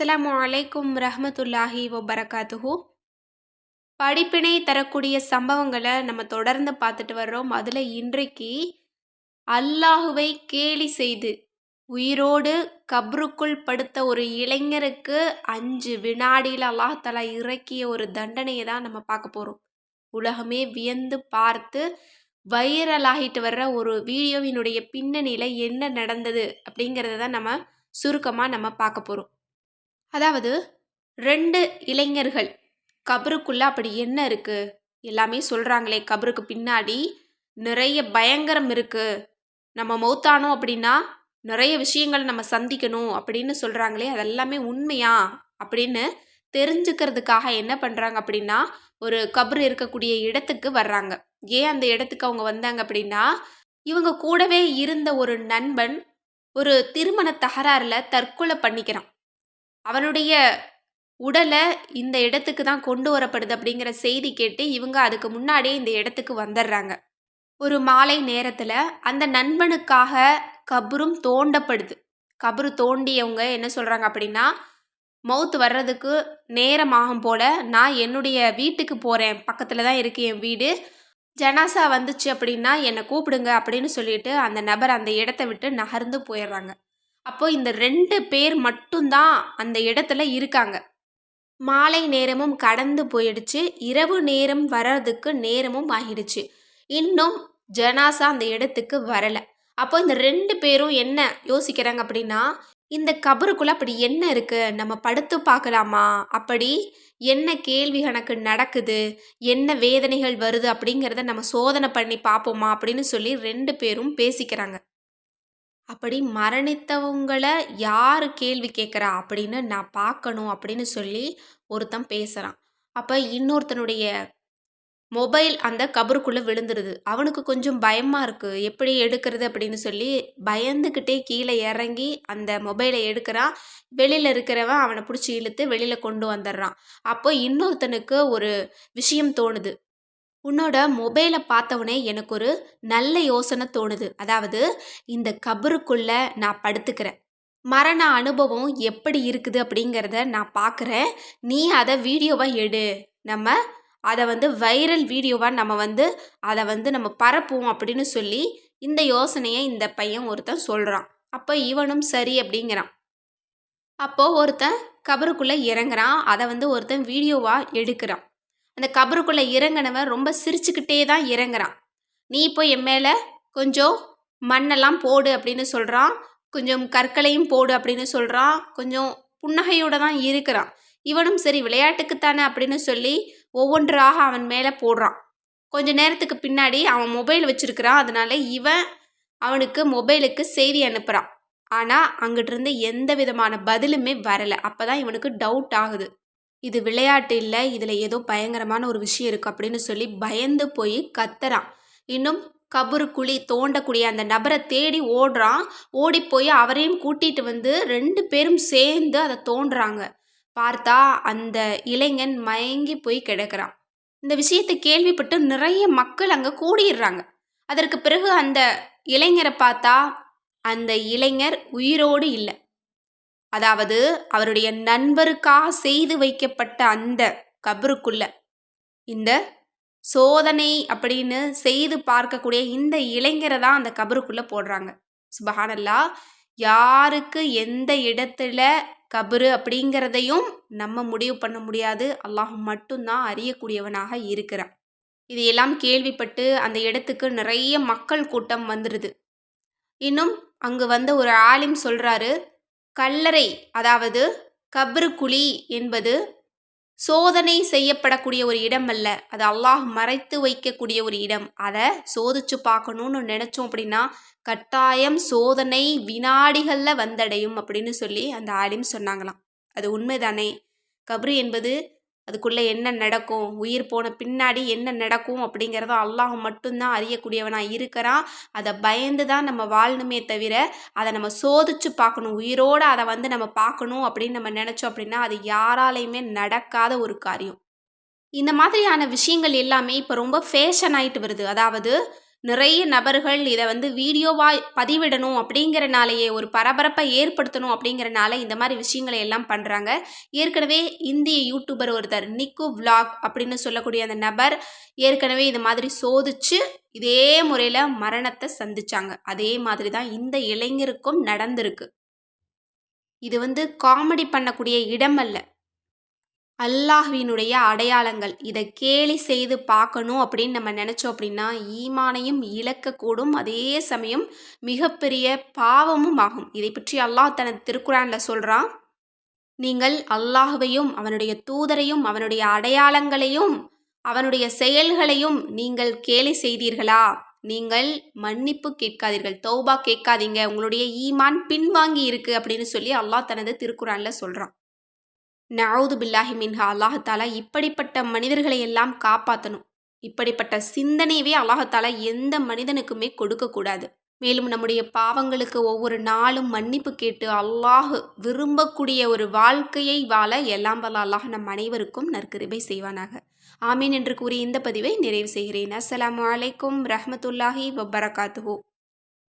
அஸ்லாம் அலைக்கும் ரஹமத்துல்லாஹி வபரகாத்துஹு. படிப்பினை தரக்கூடிய சம்பவங்களை நம்ம தொடர்ந்து பார்த்துட்டு வர்றோம். அதில் இன்றைக்கு அல்லாஹுவை கேலி செய்து உயிரோடு கப்ருக்குள் படுத்த ஒரு இளைஞருக்கு அஞ்சு வினாடியில் அல்லாஹலா இறக்கிய ஒரு தண்டனையை தான் நம்ம பார்க்க போகிறோம் உலகமே வியந்து பார்த்து வைரலாகிட்டு வர்ற ஒரு வீடியோவினுடைய பின்னணியில் என்ன நடந்தது அப்படிங்கிறத தான் நம்ம சுருக்கமாக நம்ம பார்க்க போகிறோம் அதாவது ரெண்டு இளைஞர்கள். கபருக்குள்ள அப்படி என்ன இருக்கு? எல்லாமே சொல்கிறாங்களே கபருக்கு பின்னாடி நிறைய பயங்கரம் இருக்கு. நம்ம மௌத்தானோம் அப்படின்னா நிறைய விஷயங்கள் நம்ம சந்திக்கணும் அப்படின்னு சொல்கிறாங்களே அதெல்லாமே உண்மையா? அப்படின்னு தெரிஞ்சுக்கிறதுக்காக என்ன பண்ணுறாங்க அப்படின்னா ஒரு கபர் இருக்கக்கூடிய இடத்துக்கு வர்றாங்க. ஏன் அந்த இடத்துக்கு அவங்க வந்தாங்க அப்படின்னா இவங்க கூடவே இருந்த ஒரு நண்பன் ஒரு திருமண தகராறில் தற்கொலை பண்ணிக்கிறான். அவனுடைய உடலை இந்த இடத்துக்கு தான் கொண்டு வரப்படுது அப்படிங்கிற செய்தி கேட்டு இவங்க அதுக்கு முன்னாடியே இந்த இடத்துக்கு வந்துடுறாங்க. ஒரு மாலை நேரத்தில் அந்த நண்பனுக்காக கபரும் தோண்டப்படுது. கபரு தோண்டியவங்க என்ன சொல்கிறாங்க அப்படின்னா மவுத்து வர்றதுக்கு நேரமாகும் போல் நான் என்னுடைய வீட்டுக்கு போகிறேன் பக்கத்தில் தான் இருக்குது என் வீடு. ஜனாசா வந்துச்சு அப்படின்னா என்னை கூப்பிடுங்க அப்படின்னு சொல்லிட்டு அந்த நபர் அந்த இடத்த விட்டு நகர்ந்து போயிடுறாங்க. அப்போ இந்த ரெண்டு பேர் மட்டும்தான் அந்த இடத்துல இருக்காங்க. மாலை நேரமும் கடந்து போயிடுச்சு. இரவு நேரம் வர்றதுக்கு நேரமும் ஆகிடுச்சு. இன்னும் ஜனாசா அந்த இடத்துக்கு வரலை. அப்போ இந்த ரெண்டு பேரும் என்ன யோசிக்கிறாங்க அப்படின்னா இந்த கபருக்குள்ள அப்படி என்ன இருக்கு? நம்ம படுத்து பார்க்கலாமா? அப்படி என்ன கேள்வி கணக்கு நடக்குது? என்ன வேதனைகள் வருது அப்படிங்கிறத நம்ம சோதனை பண்ணி பார்ப்போமா அப்படின்னு சொல்லி ரெண்டு பேரும் பேசிக்கிறாங்க. அப்படி மரணித்தவங்களை யார் கேள்வி கேட்குறா? அப்படின்னு நான் பார்க்கணும் அப்படின்னு சொல்லி ஒருத்தன் பேசுகிறான் அப்போ இன்னொருத்தனுடைய மொபைல் அந்த கபருக்குள்ளே விழுந்துருது. அவனுக்கு கொஞ்சம் பயமாக இருக்குது எப்படி எடுக்கிறது அப்படின்னு சொல்லி பயந்துக்கிட்டே கீழே இறங்கி அந்த மொபைலை எடுக்கிறான். வெளியில் இருக்கிறவன் அவனை பிடிச்சி இழுத்து வெளியில் கொண்டு வந்துடுறான். அப்போ இன்னொருத்தனுக்கு ஒரு விஷயம் தோணுது. உன்னோட மொபைலை பார்த்தவொடனே எனக்கு ஒரு நல்ல யோசனை தோணுது. அதாவது இந்த கபருக்குள்ள நான் படுத்துக்கிறேன். மரண அனுபவம் எப்படி இருக்குது அப்படிங்கிறத நான் பார்க்குறேன். நீ அதை வீடியோவாக எடு. நம்ம அதை வந்து வைரல் வீடியோவாக நம்ம வந்து அதை வந்து நம்ம பரப்புவோம் அப்படின்னு சொல்லி இந்த யோசனையை இந்த பையன் ஒருத்தன் சொல்கிறான் அப்போ இவனும் சரி அப்படிங்கிறான். அப்போது ஒருத்தன் கபருக்குள்ளே இறங்குறான். அதை வந்து ஒருத்தன் வீடியோவாக எடுக்கிறான். அந்த கபருக்குள்ளே இறங்கினவன் ரொம்ப சிரிச்சுக்கிட்டே தான் இறங்குறான். நீ இப்போ என் மேலே கொஞ்சம் மண்ணெல்லாம் போடு அப்படின்னு சொல்கிறான் கொஞ்சம் கற்களையும் போடு அப்படின்னு சொல்கிறான் கொஞ்சம் புன்னகையோடு தான் இருக்கிறான். இவனும் சரி விளையாட்டுக்குத்தானே அப்படின்னு சொல்லி ஒவ்வொன்றாக அவன் மேலே போடுறான். கொஞ்ச நேரத்துக்கு பின்னாடி அவன் மொபைல் வச்சுருக்கிறான். அதனால இவன் அவனுக்கு மொபைலுக்கு செய்தி அனுப்புகிறான் ஆனால் அங்கிட்டிருந்து எந்த விதமான பதிலுமே வரலை. அப்போ தான் இவனுக்கு டவுட் ஆகுது. இது விளையாட்டு இல்லை இதில் ஏதோ பயங்கரமான ஒரு விஷயம் இருக்குது அப்படின்னு சொல்லி பயந்து போய் கத்துறான். இன்னும் கபரு குழி தோண்டக்கூடிய அந்த நபரை தேடி ஓடுறான். ஓடி போய் அவரையும் கூட்டிகிட்டு வந்து ரெண்டு பேரும் சேர்ந்து அதை தோன்றுறாங்க பார்த்தா அந்த இளைஞன் மயங்கி போய் கிடக்கிறான். இந்த விஷயத்தை கேள்விப்பட்டு நிறைய மக்கள் அங்கே கூடிடுறாங்க. அதற்கு பிறகு அந்த இளைஞரை பார்த்தா அந்த இளைஞர் உயிரோடு இல்லை. அதாவது அவருடைய நண்பருக்காக செய்து வைக்கப்பட்ட அந்த கபருக்குள்ள இந்த சோதனை அப்படின்னு செய்து பார்க்கக்கூடிய இந்த இளைஞரை தான் அந்த கபருக்குள்ள போடுறாங்க. சுபஹானல்லா யாருக்கு எந்த இடத்துல கபரு அப்படிங்கிறதையும் நம்ம முடிவு பண்ண முடியாது. அல்லாஹ் மட்டும்தான் அறியக்கூடியவனாக இருக்கிறான். இது எல்லாம் கேள்விப்பட்டு அந்த இடத்துக்கு நிறைய மக்கள் கூட்டம் வந்துடுது இன்னும் அங்கு வந்த ஒரு ஆலிம் சொல்கிறாரு கல்லறை அதாவது கபரு குழி என்பது சோதனை செய்யப்படக்கூடிய ஒரு இடம் அல்ல. அது அல்லாஹ் மறைத்து வைக்கக்கூடிய ஒரு இடம். அதை சோதிச்சு பார்க்கணுன்னு நினச்சோம் அப்படின்னா கட்டாயம் சோதனை வினாடிகளில் வந்தடையும் அப்படின்னு சொல்லி அந்த ஆலிம் சொன்னாங்களாம். அது உண்மைதானே? கபரு என்பது அதுக்குள்ளே என்ன நடக்கும்? உயிர் போன பின்னாடி என்ன நடக்கும் அப்படிங்கிறத அல்லாஹ் மட்டும்தான் அறியக்கூடியவனாக இருக்கிறான். அதை பயந்து தான் நம்ம வாழணுமே தவிர அதை நம்ம சோதிச்சு பார்க்கணும். உயிரோடு அதை வந்து நம்ம பார்க்கணும் அப்படின்னு நம்ம நினச்சோம் அப்படின்னா அது யாராலையுமே நடக்காத ஒரு காரியம். இந்த மாதிரியான விஷயங்கள் எல்லாமே இப்போ ரொம்ப ஃபேஷன் ஆகிட்டு வருது. அதாவது நிறைய நபர்கள் இதை வந்து வீடியோவாக பதிவிடணும் அப்படிங்கிறனாலேயே ஒரு பரபரப்பை ஏற்படுத்தணும் அப்படிங்கிறனால இந்த மாதிரி விஷயங்களை எல்லாம் பண்ணுறாங்க ஏற்கனவே இந்திய யூடியூபர் ஒருத்தர் நிக்கு vlog அப்படின்னு சொல்லக்கூடிய அந்த நபர் ஏற்கனவே இது மாதிரி சோதிச்சு இதே முறையில் மரணத்தை சந்திச்சாங்க. அதே மாதிரி தான் இந்த இளைஞருக்கும் நடந்திருக்கு. இது வந்து காமெடி பண்ணக்கூடிய இடம் அல்ல. அல்லாஹ்வினுடைய அடையாளங்கள். இதை கேலி செய்து பார்க்கணும் அப்படின்னு நம்ம நினச்சோம் அப்படின்னா ஈமானையும் இழக்கக்கூடும். அதே சமயம் மிகப்பெரிய பாவமும் ஆகும். இதை பற்றி அல்லாஹ் தனது திருக்குறானில் சொல்கிறான் நீங்கள் அல்லாஹுவையும் அவனுடைய தூதரையும் அவனுடைய அடையாளங்களையும் அவனுடைய செயல்களையும் நீங்கள் கேலி செய்தீர்களா? நீங்கள் மன்னிப்பு கேட்காதீர்கள் தௌபா கேட்காதீங்க. உங்களுடைய ஈமான் பின்வாங்கி இருக்கு அப்படின்னு சொல்லி அல்லாஹ் தனது திருக்குறானில் சொல்கிறான் நவுது பில்லாஹி மின்ஹா அல்லாஹாலா இப்படிப்பட்ட மனிதர்களை எல்லாம் காப்பாற்றணும் இப்படிப்பட்ட சிந்தனையவே அல்லாஹாலா எந்த மனிதனுக்குமே கொடுக்கக்கூடாது மேலும் நம்முடைய பாவங்களுக்கு ஒவ்வொரு நாளும் மன்னிப்பு கேட்டு அல்லாஹ் விரும்பக்கூடிய ஒரு வாழ்க்கையை வாழ எல்லாம் வல்ல அல்லாஹ் நம் அனைவருக்கும் நற்கிருபை செய்வானாக. ஆமீன் என்று கூறி இந்த பதிவை நிறைவு செய்கிறேன். அஸ்லாம் அலைக்கும் ரஹமத்துல்லாஹி வபரகாத்துஹூ.